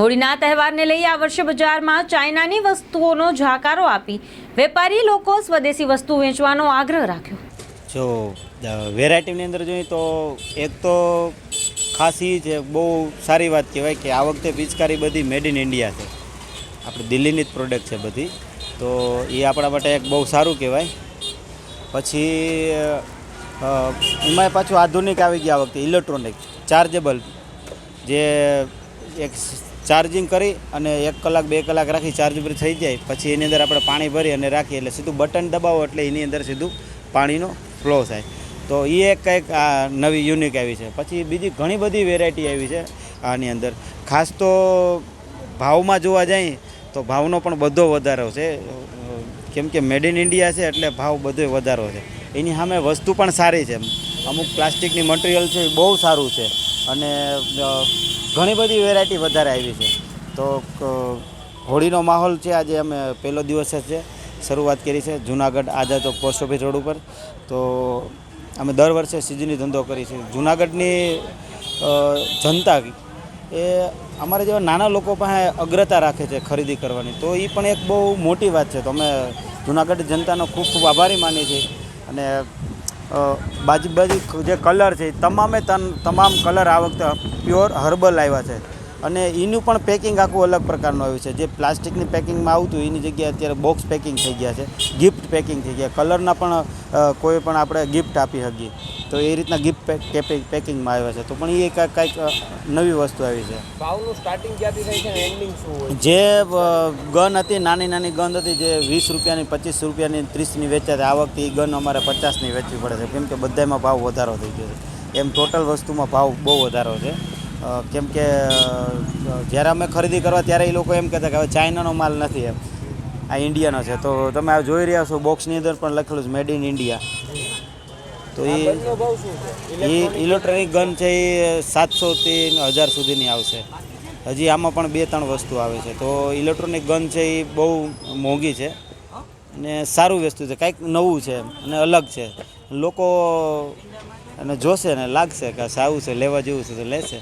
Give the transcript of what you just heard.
હોળીના તહેવારને લઈ આ વર્ષે બજારમાં ચાઇનાની વસ્તુઓનો જાકારો આપી વેપારી લોકો સ્વદેશી વસ્તુ વેચવાનો આગ્રહ રાખ્યો. જો વેરાયટીની અંદર જોઈએ તો એક તો ખાસ એ છે, બહુ સારી વાત કહેવાય કે આ વખતે પિચકારી બધી મેડ ઇન ઇન્ડિયા છે. આપણે દિલ્હીની જ પ્રોડક્ટ છે બધી. તો એ આપણા માટે એક બહુ સારું કહેવાય. પછી એમાં પાછું આધુનિક આવી ગયા વખતે ઇલેક્ટ્રોનિક ચાર્જેબલ જે એક ચાર્જિંગ કરી અને એક કલાક, બે કલાક રાખી ચાર્જ ઉપર થઈ જાય. પછી એની અંદર આપણે પાણી ભરી અને રાખીએ એટલે સીધું બટન દબાવો એટલે એની અંદર સીધું પાણીનો ફ્લો થાય. તો એ એક કંઈક આ નવી યુનિક આવી છે. પછી બીજી ઘણી બધી વેરાયટી આવી છે આની અંદર. ખાસ તો ભાવમાં જોવા જાય તો ભાવનો પણ બધો વધારો છે. કેમ કે મેડ ઇન ઇન્ડિયા છે એટલે ભાવ બધો વધારો છે. એની સામે વસ્તુ પણ સારી છે. અમુક પ્લાસ્ટિકની મટીરિયલ છે એ બહુ સારું છે. અને ઘણી બધી વેરાયટી વધારે આવી છે. તો હોળીનો માહોલ છે, આજે અમે પહેલો દિવસ છે, શરૂઆત કરી છે, Junagadh Azad Chowk post office road ઉપર. તો, અમે દર વર્ષે સીઝની ધંધો કરી છે. જુનાગઢની જનતા એ અમારા જેવા નાના લોકો પાસે અગ્રતા રાખે છે ખરીદી કરવાની. તો એ પણ એક બહુ મોટી વાત છે. તો અમે જુનાગઢ જનતાનો ખૂબ ખૂબ આભારી માનીએ છીએ. અને બાજુ બાજુ જે કલર છે તમામે તમામ કલર આ વખતે પ્યોર હર્બલ આવ્યા છે. અને એનું પણ પેકિંગ આખું અલગ પ્રકારનું આવ્યું છે. જે પ્લાસ્ટિકની પેકિંગમાં આવતું એની જગ્યાએ અત્યારે બોક્સ પેકિંગ થઈ ગયા છે. ગિફ્ટ પેકિંગ થઈ ગયા. કલરના પણ કોઈ પણ આપણે ગિફ્ટ આપી શકીએ. તો એ રીતના ગિફ્ટ પેકિંગમાં આવ્યા છે. તો પણ એ કાંઈક કાંઈક નવી વસ્તુ આવી છે. ભાવનું સ્ટાર્ટિંગ ક્યાંથી થાય છે એન્ડિંગ શું હોય જે ગન હતી નાની નાની ગન હતી જે વીસ રૂપિયાની પચીસ રૂપિયાની ત્રીસની વેચાતી આ વખતે એ ગન અમારે પચાસની વેચવી પડે છે. કેમ કે બધામાં ભાવ વધારો થઈ ગયો છે. એમ ટોટલ વસ્તુમાં ભાવ બહુ વધારો છે. કેમ કે જ્યારે અમે ખરીદી કરવા ત્યારે એ લોકો એમ કહેતા કે હવે ચાઇનાનો માલ નથી એમ. આ ઇન્ડિયાનો છે. તો તમે આ જોઈ રહ્યા છો, બોક્સની અંદર પણ લખેલું છે, મેડ ઇન ઇન્ડિયા. તો એ એ ઇલેક્ટ્રોનિક ગન છે એ સાતસોથી હજાર સુધીની આવશે. હજી આમાં પણ બે ત્રણ વસ્તુ આવે છે. તો ઇલેક્ટ્રોનિક ગન છે એ બહુ મોંઘી છે. અને સારું વસ્તુ છે. કાંઈક નવું છે અને અલગ છે. લોકો અને જોશે ને લાગશે કે સારું છે, લેવા જેવું છે તો લેશે.